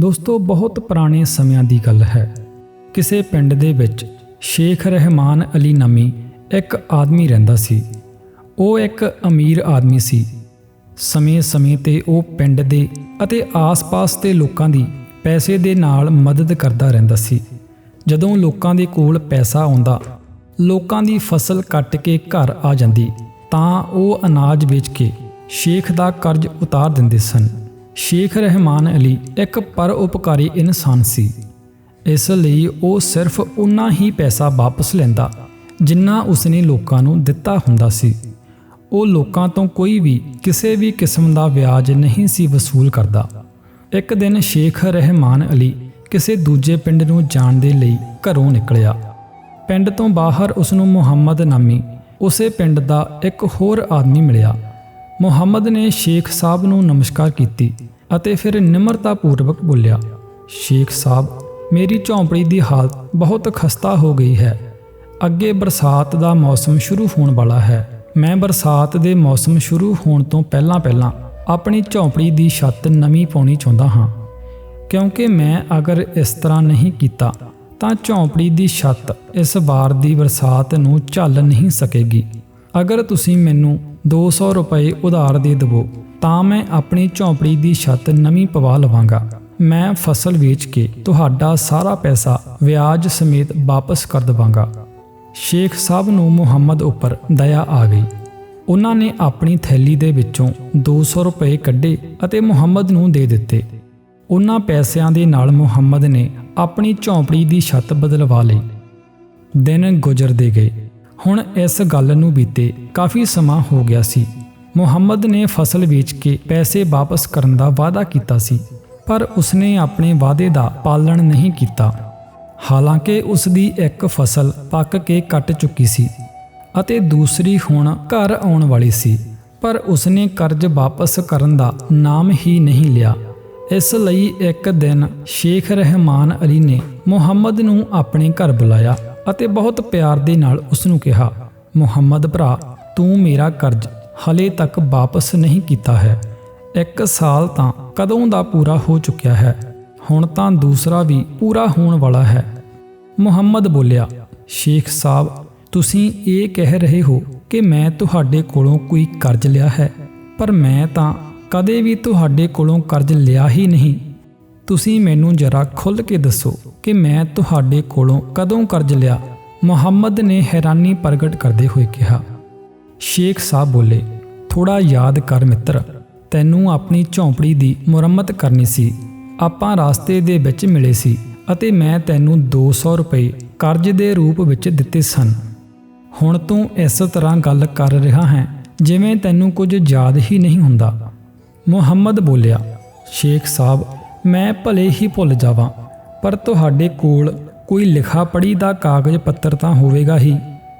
ਦੋਸਤੋ, ਬਹੁਤ ਪੁਰਾਣੇ ਸਮਿਆਂ ਦੀ ਗੱਲ ਹੈ। ਕਿਸੇ ਪਿੰਡ ਦੇ ਵਿੱਚ ਸ਼ੇਖ ਰਹਿਮਾਨ ਅਲੀ ਨਾਮੀ ਇੱਕ ਆਦਮੀ ਰਹਿੰਦਾ ਸੀ। ਉਹ ਇੱਕ ਅਮੀਰ ਆਦਮੀ ਸੀ। ਸਮੇਂ-ਸਮੇਂ ਤੇ ਉਹ ਪਿੰਡ ਦੇ ਅਤੇ ਆਸ-ਪਾਸ ਦੇ ਲੋਕਾਂ ਦੀ ਪੈਸੇ ਦੇ ਨਾਲ ਮਦਦ ਕਰਦਾ ਰਹਿੰਦਾ ਸੀ। ਜਦੋਂ ਲੋਕਾਂ ਦੇ ਕੋਲ ਪੈਸਾ ਆਉਂਦਾ, ਲੋਕਾਂ ਦੀ ਫਸਲ ਕੱਟ ਕੇ ਘਰ ਆ ਜਾਂਦੀ, ਤਾਂ ਉਹ ਅਨਾਜ ਵੇਚ ਕੇ ਸ਼ੇਖ ਦਾ ਕਰਜ਼ ਉਤਾਰ ਦਿੰਦੇ ਸਨ। ਸ਼ੇਖ ਰਹਿਮਾਨ ਅਲੀ ਇੱਕ ਪਰਉਪਕਾਰੀ ਇਨਸਾਨ ਸੀ। ਇਸ ਲਈ ਉਹ ਸਿਰਫ ਉਨਾ ਹੀ ਪੈਸਾ ਵਾਪਸ ਲੈਂਦਾ ਜਿੰਨਾ ਉਸਨੇ ਲੋਕਾਂ ਨੂੰ ਦਿੱਤਾ ਹੁੰਦਾ ਸੀ। ਉਹ ਲੋਕਾਂ ਤੋਂ ਕੋਈ ਵੀ ਕਿਸੇ ਵੀ ਕਿਸਮ ਦਾ ਵਿਆਜ ਨਹੀਂ ਸੀ ਵਸੂਲ ਕਰਦਾ। ਇੱਕ ਦਿਨ ਸ਼ੇਖ ਰਹਿਮਾਨ ਅਲੀ ਕਿਸੇ ਦੂਜੇ ਪਿੰਡ ਨੂੰ ਜਾਣ ਦੇ ਲਈ ਘਰੋਂ ਨਿਕਲਿਆ। ਪਿੰਡ ਤੋਂ ਬਾਹਰ ਉਸ ਨੂੰ ਮੁਹੰਮਦ ਨਾਮੀ ਉਸੇ ਪਿੰਡ ਦਾ ਇੱਕ ਹੋਰ ਆਦਮੀ ਮਿਲਿਆ। ਮੁਹੰਮਦ ਨੇ ਸ਼ੇਖ ਸਾਹਿਬ ਨੂੰ ਨਮਸਕਾਰ ਕੀਤੀ ਅਤੇ ਫਿਰ ਨਿਮਰਤਾਪੂਰਵਕ ਬੋਲਿਆ, ਸ਼ੇਖ ਸਾਹਿਬ, ਮੇਰੀ ਝੌਂਪੜੀ ਦੀ ਹਾਲਤ ਬਹੁਤ ਖਸਤਾ ਹੋ ਗਈ ਹੈ। ਅੱਗੇ ਬਰਸਾਤ ਦਾ ਮੌਸਮ ਸ਼ੁਰੂ ਹੋਣ ਵਾਲਾ ਹੈ। ਮੈਂ ਬਰਸਾਤ ਦੇ ਮੌਸਮ ਸ਼ੁਰੂ ਹੋਣ ਤੋਂ ਪਹਿਲਾਂ ਪਹਿਲਾਂ ਆਪਣੀ ਝੌਂਪੜੀ ਦੀ ਛੱਤ ਨਵੀਂ ਪਾਉਣੀ ਚਾਹੁੰਦਾ ਹਾਂ। ਕਿਉਂਕਿ ਮੈਂ ਅਗਰ ਇਸ ਤਰ੍ਹਾਂ ਨਹੀਂ ਕੀਤਾ, ਤਾਂ ਝੌਂਪੜੀ ਦੀ ਛੱਤ ਇਸ ਵਾਰ ਦੀ ਬਰਸਾਤ ਨੂੰ ਝੱਲ ਨਹੀਂ ਸਕੇਗੀ। ਅਗਰ ਤੁਸੀਂ ਮੈਨੂੰ 200 ਰੁਪਏ ਉਧਾਰ ਦੇ ਦਿਵੋ, ਤਾਂ ਮੈਂ ਆਪਣੀ ਝੌਂਪੜੀ ਦੀ ਛੱਤ ਨਵੀਂ ਪਵਾ ਲਵਾਂਗਾ। ਮੈਂ ਫਸਲ ਵੇਚ ਕੇ ਤੁਹਾਡਾ ਸਾਰਾ ਪੈਸਾ ਵਿਆਜ ਸਮੇਤ ਵਾਪਸ ਕਰ ਦਵਾਂਗਾ। ਸ਼ੇਖ ਸਾਹਿਬ ਨੂੰ ਮੁਹੰਮਦ ਉੱਪਰ ਦਇਆ ਆ ਗਈ। ਉਹਨਾਂ ਨੇ ਆਪਣੀ ਥੈਲੀ ਦੇ ਵਿੱਚੋਂ 200 ਰੁਪਏ ਕੱਢੇ ਅਤੇ ਮੁਹੰਮਦ ਨੂੰ ਦੇ ਦਿੱਤੇ। ਉਹਨਾਂ ਪੈਸਿਆਂ ਦੇ ਨਾਲ ਮੁਹੰਮਦ ਨੇ ਆਪਣੀ ਝੌਂਪੜੀ ਦੀ ਛੱਤ ਬਦਲਵਾ ਲਈ। ਦਿਨ ਗੁਜ਼ਰਦੇ ਗਏ। ਹੁਣ ਇਸ ਗੱਲ ਨੂੰ ਬੀਤੇ ਕਾਫੀ ਸਮਾਂ ਹੋ ਗਿਆ ਸੀ। ਮੁਹੰਮਦ ਨੇ ਫਸਲ ਵੇਚ ਕੇ ਪੈਸੇ ਵਾਪਸ ਕਰਨ ਦਾ ਵਾਅਦਾ ਕੀਤਾ ਸੀ, ਪਰ ਉਸਨੇ ਆਪਣੇ ਵਾਅਦੇ ਦਾ ਪਾਲਣ ਨਹੀਂ ਕੀਤਾ। ਹਾਲਾਂਕਿ ਉਸ ਦੀ ਇੱਕ ਫਸਲ ਪੱਕ ਕੇ ਕੱਟ ਚੁੱਕੀ ਸੀ ਅਤੇ ਦੂਸਰੀ ਹੁਣ ਘਰ ਆਉਣ ਵਾਲੀ ਸੀ, ਪਰ ਉਸਨੇ ਕਰਜ਼ ਵਾਪਸ ਕਰਨ ਦਾ ਨਾਮ ਹੀ ਨਹੀਂ ਲਿਆ। ਇਸ ਲਈ ਇੱਕ ਦਿਨ ਸ਼ੇਖ ਰਹਿਮਾਨ ਅਲੀ ਨੇ ਮੁਹੰਮਦ ਨੂੰ ਆਪਣੇ ਘਰ ਬੁਲਾਇਆ। ਅਤੇ ਬਹੁਤ ਪਿਆਰ ਦੇ ਨਾਲ ਉਸ ਨੂੰ ਕਿਹਾ, ਮੁਹੰਮਦ ਭਰਾ, ਤੂੰ ਮੇਰਾ ਕਰਜ਼ ਹਲੇ ਤੱਕ ਵਾਪਸ ਨਹੀਂ ਕੀਤਾ ਹੈ। ਇੱਕ ਸਾਲ ਤਾਂ ਕਦੋਂ ਦਾ ਪੂਰਾ ਹੋ ਚੁੱਕਿਆ ਹੈ? ਹੁਣ ਤਾਂ ਦੂਸਰਾ ਵੀ ਪੂਰਾ ਹੋਣ ਵਾਲਾ ਹੈ। ਮੁਹੰਮਦ ਬੋਲਿਆ, ਸ਼ੇਖ ਸਾਹਿਬ, ਤੁਸੀਂ ਇਹ ਕਹਿ ਰਹੇ ਹੋ ਕਿ ਮੈਂ ਤੁਹਾਡੇ ਕੋਲੋਂ ਕੋਈ ਕਰਜ਼ ਲਿਆ ਹੈ, ਪਰ ਮੈਂ ਤਾਂ ਕਦੇ ਵੀ ਤੁਹਾਡੇ ਕੋਲੋਂ ਕਰਜ਼ ਲਿਆ ਹੀ ਨਹੀਂ। ਤੁਸੀਂ ਮੈਨੂੰ ਜਰਾ ਖੁੱਲ੍ਹ ਕੇ ਦੱਸੋ ਕਿ ਮੈਂ ਤੁਹਾਡੇ ਕੋਲੋਂ ਕਦੋਂ ਕਰਜ਼ ਲਿਆ? ਮੁਹੰਮਦ ਨੇ ਹੈਰਾਨੀ ਪ੍ਰਗਟ ਕਰਦੇ ਹੋਏ ਕਿਹਾ, ਸ਼ੇਖ ਸਾਹਿਬ ਬੋਲੇ ਥੋੜਾ ਯਾਦ ਕਰ ਮਿੱਤਰ, ਤੈਨੂੰ ਆਪਣੀ ਝੌਂਪੜੀ ਦੀ ਮੁਰੰਮਤ ਕਰਨੀ ਸੀ। ਆਪਾਂ ਰਾਸਤੇ ਦੇ ਵਿੱਚ ਮਿਲੇ ਸੀ ਅਤੇ ਮੈਂ ਤੈਨੂੰ 200 ਰੁਪਏ ਕਰਜ਼ ਦੇ ਰੂਪ ਵਿੱਚ ਦਿੱਤੇ ਸਨ। ਹੁਣ ਤੂੰ ਇਸ ਤਰ੍ਹਾਂ ਗੱਲ ਕਰ ਰਿਹਾ ਹੈ ਜਿਵੇਂ ਤੈਨੂੰ ਕੁਝ ਯਾਦ ਹੀ ਨਹੀਂ ਹੁੰਦਾ। ਮੁਹੰਮਦ ਬੋਲਿਆ, ਸ਼ੇਖ ਸਾਹਿਬ ਮੈਂ ਭਲੇ ਹੀ ਭੁੱਲ ਜਾਵਾਂ, ਪਰ ਤੁਹਾਡੇ ਕੋਲ ਕੋਈ ਲਿਖਾ ਪੜੀ ਦਾ ਕਾਗਜ਼ ਪੱਤਰ ਤਾਂ ਹੋਵੇਗਾ ਹੀ।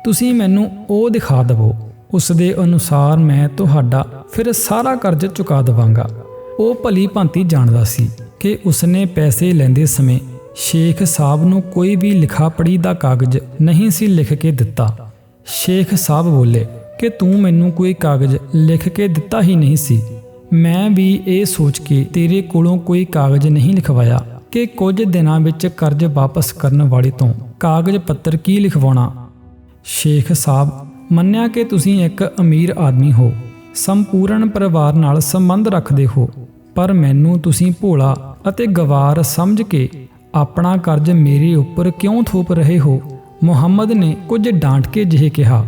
ਤੁਸੀਂ ਮੈਨੂੰ ਉਹ ਦਿਖਾ ਦਿਵੋ ਉਸ ਦੇ ਅਨੁਸਾਰ ਮੈਂ ਤੁਹਾਡਾ ਫਿਰ ਸਾਰਾ ਕਰਜ਼ ਚੁਕਾ ਦਵਾਂਗਾ। ਉਹ ਭਲੀ ਭਾਂਤੀ ਜਾਣਦਾ ਸੀ ਕਿ ਉਸਨੇ ਪੈਸੇ ਲੈਂਦੇ ਸਮੇਂ ਸ਼ੇਖ ਸਾਹਿਬ ਨੂੰ ਕੋਈ ਵੀ ਲਿਖਾ ਪੜੀ ਦਾ ਕਾਗਜ਼ ਨਹੀਂ ਸੀ ਲਿਖ ਕੇ ਦਿੱਤਾ। ਸ਼ੇਖ ਸਾਹਿਬ ਬੋਲੇ ਕਿ ਤੂੰ ਮੈਨੂੰ ਕੋਈ ਕਾਗਜ਼ ਲਿਖ ਕੇ ਦਿੱਤਾ ਹੀ ਨਹੀਂ ਸੀ। ਮੈਂ ਵੀ ਇਹ ਸੋਚ ਕੇ ਤੇਰੇ ਕੋਲੋਂ ਕੋਈ ਕਾਗਜ਼ ਨਹੀਂ ਲਿਖਵਾਇਆ ਕਿ ਕੁਝ ਦਿਨਾਂ ਵਿੱਚ ਕਰਜ਼ ਵਾਪਸ ਕਰਨ ਵਾਲੇ ਤੋਂ ਕਾਗਜ਼ ਪੱਤਰ ਕੀ ਲਿਖਵਾਉਣਾ। ਸ਼ੇਖ ਸਾਹਿਬ, ਮੰਨਿਆ ਕਿ ਤੁਸੀਂ ਇੱਕ ਅਮੀਰ ਆਦਮੀ ਹੋ, ਸੰਪੂਰਨ ਪਰਿਵਾਰ ਨਾਲ ਸੰਬੰਧ ਰੱਖਦੇ ਹੋ, ਪਰ ਮੈਨੂੰ ਤੁਸੀਂ ਭੋਲਾ ਅਤੇ ਗਵਾਰ ਸਮਝ ਕੇ ਆਪਣਾ ਕਰਜ਼ ਮੇਰੇ ਉੱਪਰ ਕਿਉਂ ਥੋਪ ਰਹੇ ਹੋ? ਮੁਹੰਮਦ ਨੇ ਕੁਝ ਡਾਂਟ ਕੇ ਜਿਹੇ ਕਿਹਾ।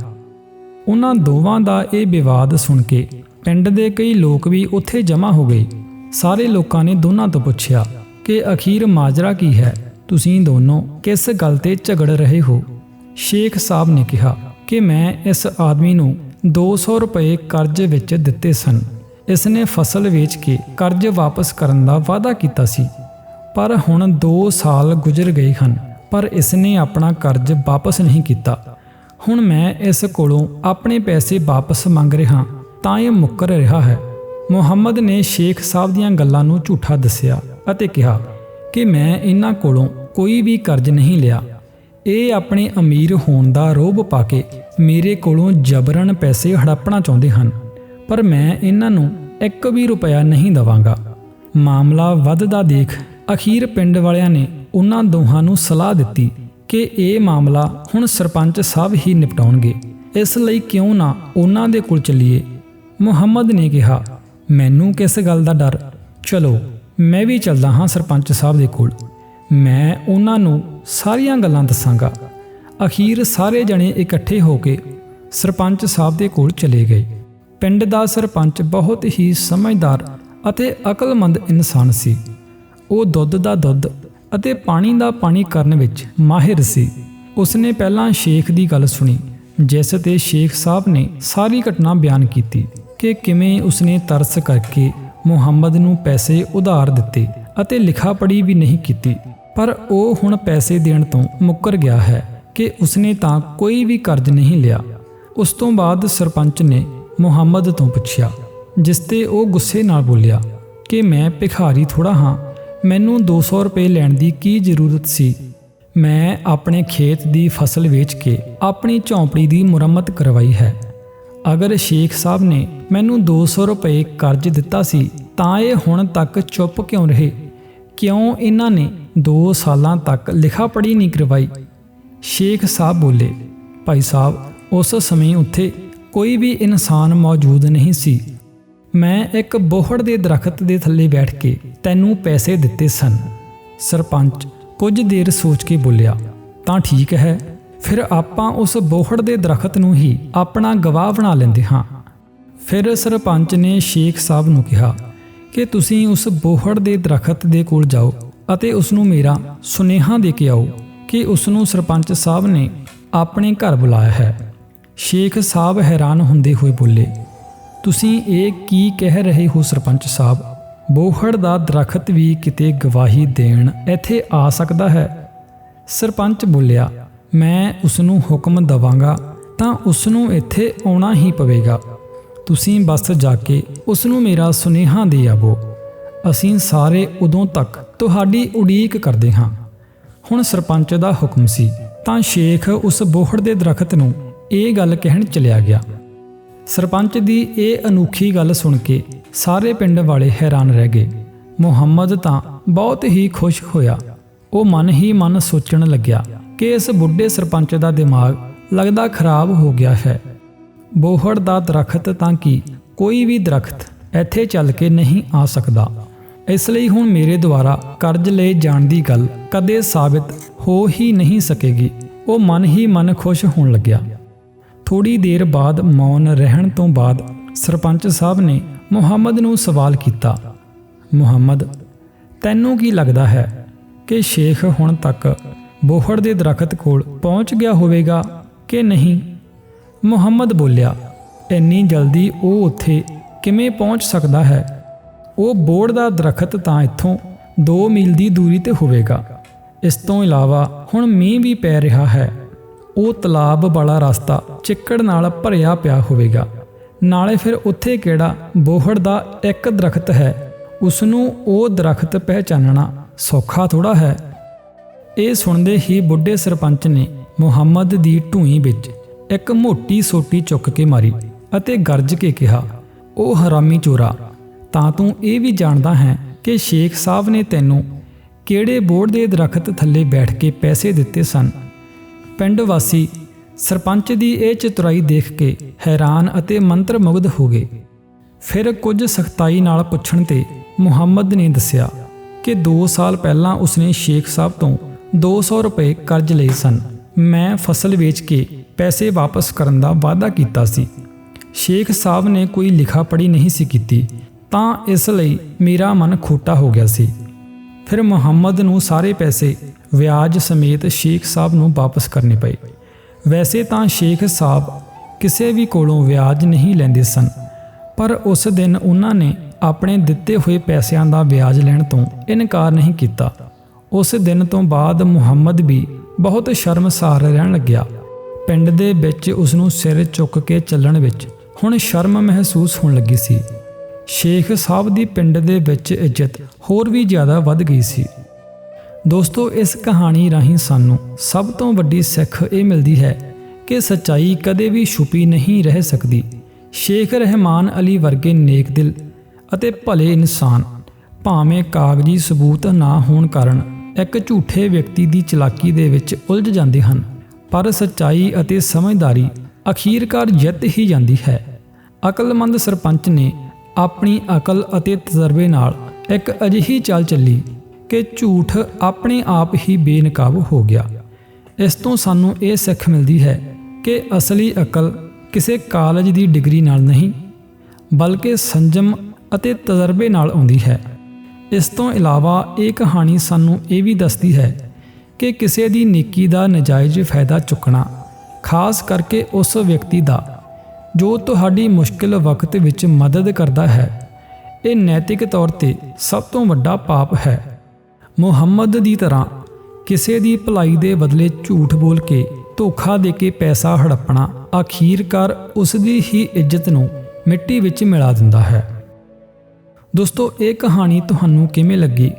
ਉਹਨਾਂ ਦੋਵਾਂ ਦਾ ਇਹ ਵਿਵਾਦ ਸੁਣ ਕੇ ਪਿੰਡ ਦੇ ਕਈ ਲੋਕ ਵੀ ਉੱਥੇ ਜਮ੍ਹਾਂ ਹੋ ਗਏ। ਸਾਰੇ ਲੋਕਾਂ ਨੇ ਦੋਨਾਂ ਤੋਂ ਪੁੱਛਿਆ ਕਿ ਅਖੀਰ ਮਾਜਰਾ ਕੀ ਹੈ? ਤੁਸੀਂ ਦੋਨੋਂ ਕਿਸ ਗੱਲ ਤੇ ਝਗੜ ਰਹੇ ਹੋ? ਸ਼ੇਖ ਸਾਹਿਬ ਨੇ ਕਿਹਾ ਕਿ ਮੈਂ ਇਸ ਆਦਮੀ ਨੂੰ 200 ਰੁਪਏ ਕਰਜ਼ ਵਿੱਚ ਦਿੱਤੇ ਸਨ। ਇਸ ਨੇ ਫਸਲ ਵੇਚ ਕੇ ਕਰਜ਼ ਵਾਪਸ ਕਰਨ ਦਾ ਵਾਅਦਾ ਕੀਤਾ ਸੀ। ਪਰ ਹੁਣ 2 ਸਾਲ ਗੁਜ਼ਰ ਗਏ ਹਨ, ਪਰ ਇਸ ਨੇ ਆਪਣਾ ਕਰਜ਼ ਵਾਪਸ ਨਹੀਂ ਕੀਤਾ। ਹੁਣ ਮੈਂ ਇਸ ਕੋਲੋਂ ਆਪਣੇ ਪੈਸੇ ਵਾਪਸ ਮੰਗ ਰਿਹਾ ਤਾਂ ਇਹ ਮੁੱਕਰ ਰਿਹਾ ਹੈ। ਮੁਹੰਮਦ ਨੇ ਸ਼ੇਖ ਸਾਹਿਬ ਦੀਆਂ ਗੱਲਾਂ ਨੂੰ ਝੂਠਾ ਦੱਸਿਆ ਅਤੇ ਕਿਹਾ ਕਿ ਮੈਂ ਇਹਨਾਂ ਕੋਲੋਂ ਕੋਈ ਵੀ ਕਰਜ਼ ਨਹੀਂ ਲਿਆ। ਇਹ ਆਪਣੇ ਅਮੀਰ ਹੋਣ ਦਾ ਰੋਬ ਪਾ ਕੇ ਮੇਰੇ ਕੋਲੋਂ ਜਬਰਨ ਪੈਸੇ ਹੜੱਪਣਾ ਚਾਹੁੰਦੇ ਹਨ, ਪਰ ਮੈਂ ਇਹਨਾਂ ਨੂੰ ਇੱਕ ਵੀ ਰੁਪਇਆ ਨਹੀਂ ਦਵਾਂਗਾ। ਮਾਮਲਾ ਵੱਧਦਾ ਦੇਖ ਅਖੀਰ ਪਿੰਡ ਵਾਲਿਆਂ ਨੇ ਉਹਨਾਂ ਦੋਹਾਂ ਨੂੰ ਸਲਾਹ ਦਿੱਤੀ ਕਿ ਇਹ ਮਾਮਲਾ ਹੁਣ ਸਰਪੰਚ ਸਾਹਿਬ ਹੀ ਨਿਪਟਾਉਣਗੇ। ਇਸ ਲਈ ਕਿਉਂ ਨਾ ਉਹਨਾਂ ਦੇ ਕੋਲ ਚੱਲੀਏ ਮੁਹੰਮਦ ਨੇ ਕਿਹਾ, ਮੈਨੂੰ ਕਿਸ ਗੱਲ ਦਾ ਡਰ? ਚਲੋ, ਮੈਂ ਵੀ ਚੱਲਦਾ ਹਾਂ ਸਰਪੰਚ ਸਾਹਿਬ ਦੇ ਕੋਲ। ਮੈਂ ਉਹਨਾਂ ਨੂੰ ਸਾਰੀਆਂ ਗੱਲਾਂ ਦੱਸਾਂਗਾ। ਅਖੀਰ ਸਾਰੇ ਜਣੇ ਇਕੱਠੇ ਹੋ ਕੇ ਸਰਪੰਚ ਸਾਹਿਬ ਦੇ ਕੋਲ ਚਲੇ ਗਏ। ਪਿੰਡ ਦਾ ਸਰਪੰਚ ਬਹੁਤ ਹੀ ਸਮਝਦਾਰ ਅਤੇ ਅਕਲਮੰਦ ਇਨਸਾਨ ਸੀ। ਉਹ ਦੁੱਧ ਦਾ ਦੁੱਧ ਅਤੇ ਪਾਣੀ ਦਾ ਪਾਣੀ ਕਰਨ ਵਿੱਚ ਮਾਹਿਰ ਸੀ। ਉਸਨੇ ਪਹਿਲਾਂ ਸ਼ੇਖ ਦੀ ਗੱਲ ਸੁਣੀ, ਜਿਸ ਤੇ ਸ਼ੇਖ ਸਾਹਿਬ ਨੇ ਸਾਰੀ ਘਟਨਾ ਬਿਆਨ ਕੀਤੀ। ਕਿ ਕਿਵੇਂ ਉਸਨੇ ਤਰਸ ਕਰਕੇ ਮੁਹੰਮਦ ਨੂੰ ਪੈਸੇ ਉਧਾਰ ਦਿੱਤੇ ਅਤੇ ਲਿਖਾ ਪੜੀ ਵੀ ਨਹੀਂ ਕੀਤੀ। ਪਰ ਉਹ ਹੁਣ ਪੈਸੇ ਦੇਣ ਤੋਂ ਮੁੱਕਰ ਗਿਆ ਹੈ ਕਿ ਉਸਨੇ ਤਾਂ ਕੋਈ ਵੀ ਕਰਜ਼ ਨਹੀਂ ਲਿਆ। ਉਸ ਤੋਂ ਬਾਅਦ ਸਰਪੰਚ ਨੇ ਮੁਹੰਮਦ ਤੋਂ ਪੁੱਛਿਆ, ਜਿਸ ਤੇ ਉਹ ਗੁੱਸੇ ਨਾਲ ਬੋਲਿਆ ਕਿ ਮੈਂ ਭਿਖਾਰੀ ਥੋੜਾ ਹਾਂ, ਮੈਨੂੰ 200 ਰੁਪਏ ਲੈਣ ਦੀ ਕੀ ਜ਼ਰੂਰਤ ਸੀ? ਮੈਂ ਆਪਣੇ ਖੇਤ ਦੀ ਫਸਲ ਵੇਚ ਕੇ ਆਪਣੀ ਝੌਂਪੜੀ ਦੀ ਮੁਰੰਮਤ ਕਰਵਾਈ ਹੈ। ਅਗਰ ਸ਼ੇਖ ਸਾਹਿਬ ਨੇ ਮੈਨੂੰ 200 ਰੁਪਏ ਕਰਜ਼ ਦਿੱਤਾ ਸੀ, ਤਾਂ ਇਹ ਹੁਣ ਤੱਕ ਚੁੱਪ ਕਿਉਂ ਰਹੇ? ਕਿਉਂ ਇਹਨਾਂ ਨੇ 2 ਸਾਲਾਂ ਤੱਕ ਲਿਖਾ ਪੜੀ ਨਹੀਂ ਕਰਵਾਈ? ਸ਼ੇਖ ਸਾਹਿਬ ਬੋਲੇ, ਭਾਈ ਸਾਹਿਬ, ਉਸ ਸਮੇਂ ਉੱਥੇ ਕੋਈ ਵੀ ਇਨਸਾਨ ਮੌਜੂਦ ਨਹੀਂ ਸੀ। ਮੈਂ ਇੱਕ ਬੋਹੜ ਦੇ ਦਰਖਤ ਦੇ ਥੱਲੇ ਬੈਠ ਕੇ ਤੈਨੂੰ ਪੈਸੇ ਦਿੱਤੇ ਸਨ। ਸਰਪੰਚ ਕੁਝ ਦੇਰ ਸੋਚ ਕੇ ਬੋਲਿਆ, ਤਾਂ ਠੀਕ ਹੈ। ਫਿਰ ਆਪਾਂ ਉਸ ਬੋਹੜ ਦੇ ਦਰਖਤ ਨੂੰ ਹੀ ਆਪਣਾ ਗਵਾਹ ਬਣਾ ਲੈਂਦੇ ਹਾਂ। ਫਿਰ ਸਰਪੰਚ ਨੇ ਸ਼ੇਖ ਸਾਹਿਬ ਨੂੰ ਕਿਹਾ ਕਿ ਤੁਸੀਂ ਉਸ ਬੋਹੜ ਦੇ ਦਰਖਤ ਦੇ ਕੋਲ ਜਾਓ ਅਤੇ ਉਸ ਨੂੰ ਮੇਰਾ ਸੁਨੇਹਾ ਦੇ ਕੇ ਆਓ ਕਿ ਉਸ ਨੂੰ ਸਰਪੰਚ ਸਾਹਿਬ ਨੇ ਆਪਣੇ ਘਰ ਬੁਲਾਇਆ ਹੈ। ਸ਼ੇਖ ਸਾਹਿਬ ਹੈਰਾਨ ਹੁੰਦੇ ਹੋਏ ਬੋਲੇ, ਤੁਸੀਂ ਇਹ ਕੀ ਕਹਿ ਰਹੇ ਹੋ ਸਰਪੰਚ ਸਾਹਿਬ? ਬੋਹੜ ਦਾ ਦਰਖਤ ਵੀ ਕਿਤੇ ਗਵਾਹੀ ਦੇਣ ਇੱਥੇ ਆ ਸਕਦਾ ਹੈ? ਸਰਪੰਚ ਬੋਲਿਆ ਮੈਂ ਉਸ ਨੂੰ ਹੁਕਮ ਦਵਾਂਗਾ, ਤਾਂ ਉਸ ਨੂੰ ਇੱਥੇ ਆਉਣਾ ਹੀ ਪਵੇਗਾ। ਤੁਸੀਂ ਬਸ ਜਾ ਕੇ ਉਸ ਨੂੰ ਮੇਰਾ ਸੁਨੇਹਾ ਦੇ ਆਵੋ। ਅਸੀਂ ਸਾਰੇ ਉਦੋਂ ਤੱਕ ਤੁਹਾਡੀ ਉਡੀਕ ਕਰਦੇ ਹਾਂ। ਹੁਣ ਸਰਪੰਚ ਦਾ ਹੁਕਮ ਸੀ, ਤਾਂ ਸ਼ੇਖ ਉਸ ਬੋਹੜ ਦੇ ਦਰਖਤ ਨੂੰ ਇਹ ਗੱਲ ਕਹਿਣ ਚਲਿਆ ਗਿਆ। ਸਰਪੰਚ ਦੀ ਇਹ ਅਨੋਖੀ ਗੱਲ ਸੁਣ ਕੇ ਸਾਰੇ ਪਿੰਡ ਵਾਲੇ ਹੈਰਾਨ ਰਹਿ ਗਏ। ਮੁਹੰਮਦ ਤਾਂ ਬਹੁਤ ਹੀ ਖੁਸ਼ ਹੋਇਆ। ਉਹ ਮਨ ਹੀ ਮਨ ਸੋਚਣ ਲੱਗਿਆ ਕਿ ਇਸ ਬੁੱਢੇ ਸਰਪੰਚ ਦਾ ਦਿਮਾਗ ਲੱਗਦਾ ਖਰਾਬ ਹੋ ਗਿਆ ਹੈ। ਬੋਹੜ ਦਾ ਦਰਖਤ ਤਾਂ ਕਿ ਕੋਈ ਵੀ ਦਰਖਤ ਇੱਥੇ ਚੱਲ ਕੇ ਨਹੀਂ ਆ ਸਕਦਾ। ਇਸ ਲਈ ਹੁਣ ਮੇਰੇ ਦੁਆਰਾ ਕਰਜ਼ ਲਏ ਜਾਣ ਦੀ ਗੱਲ ਕਦੇ ਸਾਬਿਤ ਹੋ ਹੀ ਨਹੀਂ ਸਕੇਗੀ। ਉਹ ਮਨ ਹੀ ਮਨ ਖੁਸ਼ ਹੋਣ ਲੱਗਿਆ। ਥੋੜੀ ਦੇਰ ਬਾਅਦ ਮੌਨ ਰਹਿਣ ਤੋਂ ਬਾਅਦ ਸਰਪੰਚ ਸਾਹਿਬ ਨੇ ਮੁਹੰਮਦ ਨੂੰ ਸਵਾਲ ਕੀਤਾ। ਮੁਹੰਮਦ, ਤੈਨੂੰ ਕੀ ਲੱਗਦਾ ਹੈ ਕਿ ਸ਼ੇਖ ਹੁਣ ਤੱਕ ਬੋਹੜ ਦੇ ਦਰਖਤ ਕੋਲ ਪਹੁੰਚ ਗਿਆ ਹੋਵੇਗਾ ਕਿ ਨਹੀਂ? ਮੁਹੰਮਦ ਬੋਲਿਆ, ਇੰਨੀ ਜਲਦੀ ਉਹ ਉੱਥੇ ਕਿਵੇਂ ਪਹੁੰਚ ਸਕਦਾ ਹੈ? ਉਹ ਬੋੜ ਦਾ ਦਰਖਤ ਤਾਂ ਇੱਥੋਂ 2 ਮੀਲ ਦੀ ਦੂਰੀ ਤੇ ਹੋਵੇਗਾ। ਇਸ ਤੋਂ ਇਲਾਵਾ ਹੁਣ ਮੀਂਹ ਵੀ ਪੈ ਰਿਹਾ ਹੈ। ਉਹ ਤਲਾਬ ਵਾਲਾ ਰਸਤਾ ਚਿੱਕੜ ਨਾਲ ਭਰਿਆ ਪਿਆ ਹੋਵੇਗਾ। ਨਾਲੇ ਫਿਰ ਉੱਥੇ ਕਿਹੜਾ ਬੋਹੜ ਦਾ ਇੱਕ ਦਰਖਤ ਹੈ? ਉਸ ਨੂੰ ਉਹ ਦਰਖਤ ਪਹਿਚਾਨਣਾ ਸੌਖਾ ਥੋੜਾ ਹੈ। ਇਹ ਸੁਣਦੇ ਹੀ ਬੁੱਢੇ ਸਰਪੰਚ ਨੇ ਮੁਹੰਮਦ ਦੀ ਢੂਈ ਵਿੱਚ ਇੱਕ ਮੋਟੀ ਸੋਟੀ ਚੁੱਕ ਕੇ ਮਾਰੀ ਅਤੇ ਗਰਜ ਕੇ ਕਿਹਾ ਉਹ ਹਰਾਮੀ ਚੋਰਾ, ਤਾਂ ਤੂੰ ਇਹ ਵੀ ਜਾਣਦਾ ਹੈ ਕਿ ਸ਼ੇਖ ਸਾਹਿਬ ਨੇ ਤੈਨੂੰ ਕਿਹੜੇ ਬੋਰਡ ਦੇ ਦਰਖਤ ਥੱਲੇ ਬੈਠ ਕੇ ਪੈਸੇ ਦਿੱਤੇ ਸਨ? ਪਿੰਡ ਵਾਸੀ ਸਰਪੰਚ ਦੀ ਇਹ ਚਤੁਰਾਈ ਦੇਖ ਕੇ ਹੈਰਾਨ ਅਤੇ ਮੰਤਰਮੁਗਧ ਹੋ ਗਏ। ਫਿਰ ਕੁਝ ਸਖਤਾਈ ਨਾਲ ਪੁੱਛਣ ਤੇ ਮੁਹੰਮਦ ਨੇ ਦੱਸਿਆ ਕਿ 2 ਸਾਲ ਪਹਿਲਾਂ ਉਸਨੇ ਸ਼ੇਖ ਸਾਹਿਬ ਤੋਂ 200 ਰੁਪਏ ਕਰਜ਼ ਲਏ ਸਨ। ਮੈਂ ਫਸਲ ਵੇਚ ਕੇ ਪੈਸੇ ਵਾਪਸ ਕਰਨ ਦਾ ਵਾਅਦਾ ਕੀਤਾ ਸੀ। ਸ਼ੇਖ ਸਾਹਿਬ ਨੇ ਕੋਈ ਲਿਖਾ ਪੜੀ ਨਹੀਂ ਸੀ ਕੀਤੀ, ਤਾਂ ਇਸ ਲਈ ਮੇਰਾ ਮਨ ਖੋਟਾ ਹੋ ਗਿਆ ਸੀ। ਫਿਰ ਮੁਹੰਮਦ ਨੂੰ ਸਾਰੇ ਪੈਸੇ ਵਿਆਜ ਸਮੇਤ ਸ਼ੇਖ ਸਾਹਿਬ ਨੂੰ ਵਾਪਸ ਕਰਨੇ ਪਏ। ਵੈਸੇ ਤਾਂ ਸ਼ੇਖ ਸਾਹਿਬ ਕਿਸੇ ਵੀ ਕੋਲੋਂ ਵਿਆਜ ਨਹੀਂ ਲੈਂਦੇ ਸਨ, ਪਰ ਉਸ ਦਿਨ ਉਹਨਾਂ ਨੇ ਆਪਣੇ ਦਿੱਤੇ ਹੋਏ ਪੈਸਿਆਂ ਦਾ ਵਿਆਜ ਲੈਣ ਤੋਂ ਇਨਕਾਰ ਨਹੀਂ ਕੀਤਾ। ਉਸ ਦਿਨ ਤੋਂ ਬਾਅਦ ਮੁਹੰਮਦ ਵੀ ਬਹੁਤ ਸ਼ਰਮਸਾਰ ਰਹਿਣ ਲੱਗਿਆ। ਪਿੰਡ ਦੇ ਵਿੱਚ ਉਸ ਨੂੰ ਸਿਰ ਚੁੱਕ ਕੇ ਚੱਲਣ ਵਿੱਚ ਹੁਣ ਸ਼ਰਮ ਮਹਿਸੂਸ ਹੋਣ ਲੱਗੀ ਸੀ। ਸ਼ੇਖ ਸਾਹਿਬ ਦੀ ਪਿੰਡ ਦੇ ਵਿੱਚ ਇੱਜ਼ਤ ਹੋਰ ਵੀ ਜ਼ਿਆਦਾ ਵੱਧ ਗਈ ਸੀ। ਦੋਸਤੋ, ਇਸ ਕਹਾਣੀ ਰਾਹੀਂ ਸਾਨੂੰ ਸਭ ਤੋਂ ਵੱਡੀ ਸਿੱਖ ਇਹ ਮਿਲਦੀ ਹੈ ਕਿ ਸੱਚਾਈ ਕਦੇ ਵੀ ਛੁਪੀ ਨਹੀਂ ਰਹਿ ਸਕਦੀ। ਸ਼ੇਖ ਰਹਿਮਾਨ ਅਲੀ ਵਰਗੇ ਨੇਕ ਦਿਲ ਅਤੇ ਭਲੇ ਇਨਸਾਨ ਭਾਵੇਂ ਕਾਗਜ਼ੀ ਸਬੂਤ ਨਾ ਹੋਣ ਕਾਰਨ ਇੱਕ ਝੂਠੇ ਵਿਅਕਤੀ ਦੀ ਚਲਾਕੀ ਦੇ ਵਿੱਚ ਉਲਝ ਜਾਂਦੇ ਹਨ। ਪਰ ਸੱਚਾਈ ਅਤੇ ਸਮਝਦਾਰੀ ਅਖੀਰਕਾਰ ਜਿੱਤ ਹੀ ਜਾਂਦੀ ਹੈ। ਅਕਲਮੰਦ ਸਰਪੰਚ ਨੇ ਆਪਣੀ ਅਕਲ ਅਤੇ ਤਜਰਬੇ ਨਾਲ ਇੱਕ ਅਜਿਹੀ ਚਾਲ ਚੱਲੀ ਕਿ ਝੂਠ ਆਪਣੇ ਆਪ ਹੀ ਬੇਨਕਾਬ ਹੋ ਗਿਆ। ਇਸ ਤੋਂ ਸਾਨੂੰ ਇਹ ਸਿੱਖ ਮਿਲਦੀ ਹੈ ਕਿ ਅਸਲੀ ਅਕਲ ਕਿਸੇ ਕਾਲਜ ਦੀ ਡਿਗਰੀ ਨਾਲ ਨਹੀਂ, ਬਲਕਿ ਸੰਜਮ ਅਤੇ ਤਜਰਬੇ ਨਾਲ ਆਉਂਦੀ ਹੈ। ਇਸ ਤੋਂ ਇਲਾਵਾ ਇਹ ਕਹਾਣੀ ਸਾਨੂੰ ਇਹ ਵੀ ਦੱਸਦੀ ਹੈ ਕਿ ਕਿਸੇ ਦੀ ਨੇਕੀ ਦਾ ਨਜਾਇਜ਼ ਫਾਇਦਾ ਚੁੱਕਣਾ, ਖਾਸ ਕਰਕੇ ਉਸ ਵਿਅਕਤੀ ਦਾ, ਜੋ ਤੁਹਾਡੀ ਮੁਸ਼ਕਿਲ ਵਕਤ ਵਿੱਚ ਮਦਦ ਕਰਦਾ ਹੈ, ਇਹ ਨੈਤਿਕ ਤੌਰ ਤੇ ਸਭ ਤੋਂ ਵੱਡਾ ਪਾਪ ਹੈ। ਮੁਹੰਮਦ ਦੀ ਤਰ੍ਹਾਂ ਕਿਸੇ ਦੀ ਭਲਾਈ ਦੇ ਬਦਲੇ ਝੂਠ ਬੋਲ ਕੇ ਧੋਖਾ ਦੇ ਕੇ ਪੈਸਾ ਹੜੱਪਣਾ ਆਖੀਰਕਾਰ ਉਸ ਦੀ ਹੀ ਇੱਜ਼ਤ ਨੂੰ ਮਿੱਟੀ ਵਿੱਚ ਮਿਲਾ ਦਿੰਦਾ ਹੈ। ਦੋਸਤੋ, ਇਹ ਕਹਾਣੀ ਤੁਹਾਨੂੰ ਕਿਵੇਂ ਲੱਗੀ?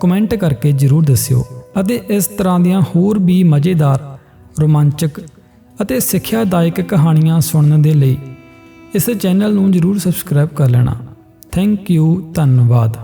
ਕਮੈਂਟ ਕਰਕੇ ਜਰੂਰ ਦੱਸਿਓ ਅਤੇ ਇਸ ਤਰ੍ਹਾਂ ਦੀਆਂ ਹੋਰ ਵੀ ਮਜ਼ੇਦਾਰ, ਰੋਮਾਂਚਕ ਅਤੇ ਸਿੱਖਿਆਦਾਇਕ ਕਹਾਣੀਆਂ ਸੁਣਨ ਦੇ ਲਈ ਇਸ ਚੈਨਲ ਨੂੰ ਜਰੂਰ ਸਬਸਕ੍ਰਾਈਬ ਕਰ ਲੈਣਾ। ਥੈਂਕ ਯੂ, ਧੰਨਵਾਦ।